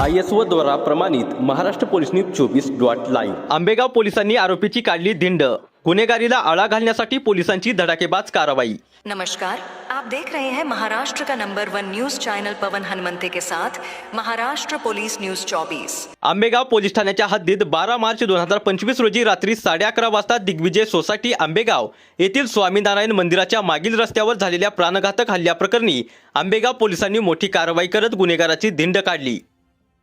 I S O द्वारा प्रमाणित Maharashtra police news चोवीस डॉट लाईव्ह. आंबेगाव पोलिसांनी आरोपीची काढली धिंड गुन्हेगारीला आळा घालण्यासाठी पोलिसांची धडाकेबाज कारवाई. नमस्कार. आप देख रहे हैं महाराष्ट्र का number one news channel Pawan Hanumante के साथ Maharashtra police news 24 Ambegaon police ठाण्याच्या हद्दीत बारा मार्च दोन हजार पंचवीस रोजी रात्री साडे अकरा वाजता दिग्विजय सोसायटी आंबेगाव येथील स्वामीनारायण मंदिराच्या मागील रस्त्यावर झालेल्या प्राणघातक हल्ल्याप्रकरणी आंबेगाव पोलिसांनी मोठी कारवाई करत गुन्हेगाराची धिंड काढली.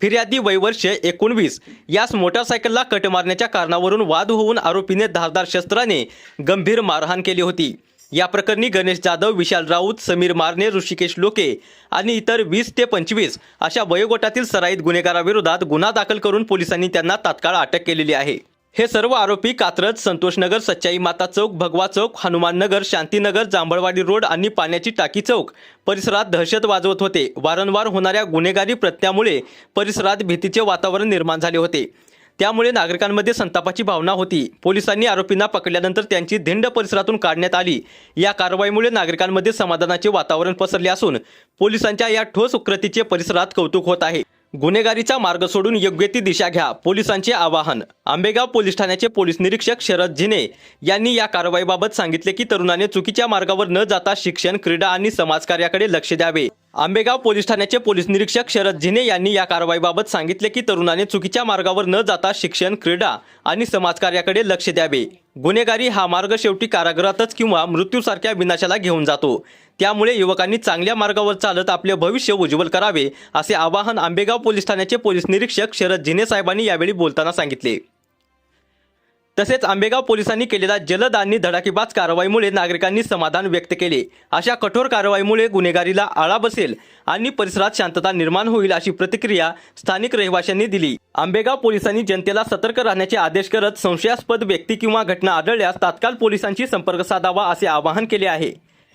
फिर्यादी वैवर्ष एकोणवीस. यास मोटारसायकलला कट मारण्याच्या कारणावरून वाद होऊन आरोपीने धारदार शस्त्राने गंभीर मारहाण केली होती. या प्रकरणी गणेश जाधव विशाल राऊत समीर मारणे ऋषिकेश लोके आणि इतर वीस ते पंचवीस अशा वयोगटातील सराईत गुन्हेगाराविरोधात गुन्हा दाखल करून पोलिसांनी त्यांना तात्काळ अटक केलेली आहे. हे सर्व आरोपी कात्रज संतोषनगर सच्चाई माता चौक भगवा चौक हनुमान नगर शांतीनगर जांभळवाडी रोड आणि पाण्याची टाकी चौक परिसरात दहशत वाजवत होते. वारंवार होणाऱ्या गुन्हेगारी प्रत्यामुळे परिसरात भीतीचे वातावरण निर्माण झाले होते. त्यामुळे नागरिकांमध्ये संतापाची भावना होती. पोलिसांनी आरोपींना पकडल्यानंतर त्यांची धिंड परिसरातून काढण्यात आली. या कारवाईमुळे नागरिकांमध्ये समाधानाचे वातावरण पसरले असून पोलिसांच्या या ठोस उकृतीचे परिसरात कौतुक होत आहे. गुन्हेगारीचा मार्ग सोडून योग्य ती दिशा घ्या पोलिसांचे आवाहन. आंबेगाव पोलीस ठाण्याचे पोलीस निरीक्षक शरद जिने यांनी या कारवाईबाबत सांगितले की तरुणाने चुकीच्या मार्गावर न जाता शिक्षण क्रीडा आणि समाजकार्याकडे लक्ष द्यावे. आंबेगाव पोलीस ठाण्याचे पोलीस निरीक्षक शरद जिने यांनी या कारवाईबाबत सांगितले की तरुणाने चुकीच्या मार्गावर न जाता शिक्षण क्रीडा आणि समाजकार्याकडे लक्ष द्यावे. गुन्हेगारी हा मार्ग शेवटी कारागृहातच किंवा मृत्यूसारख्या विनाशाला घेऊन जातो. त्यामुळे युवकांनी चांगल्या मार्गावर चालत आपले भविष्य उज्ज्वल करावे असे आवाहन आंबेगाव पोलीस ठाण्याचे पोलीस निरीक्षक शरद जिने साहेबांनी यावेळी बोलताना सांगितले. तसेच आंबेगाव पोलिसांनी केलेल्या जलद आणि धडाकेबाज कारवाईमुळे नागरिकांनी समाधान व्यक्त केले. अशा कठोर कारवाईमुळे गुन्हेगारीला आळा बसेल आणि परिसरात शांतता निर्माण होईल अशी प्रतिक्रिया स्थानिक रहिवाशांनी दिली. आंबेगाव पोलिसांनी जनतेला सतर्क राहण्याचे आदेश करत संशयास्पद व्यक्ती किंवा घटना आढळल्यास तात्काळ पोलिसांशी संपर्क साधावा असे आवाहन केले आहे.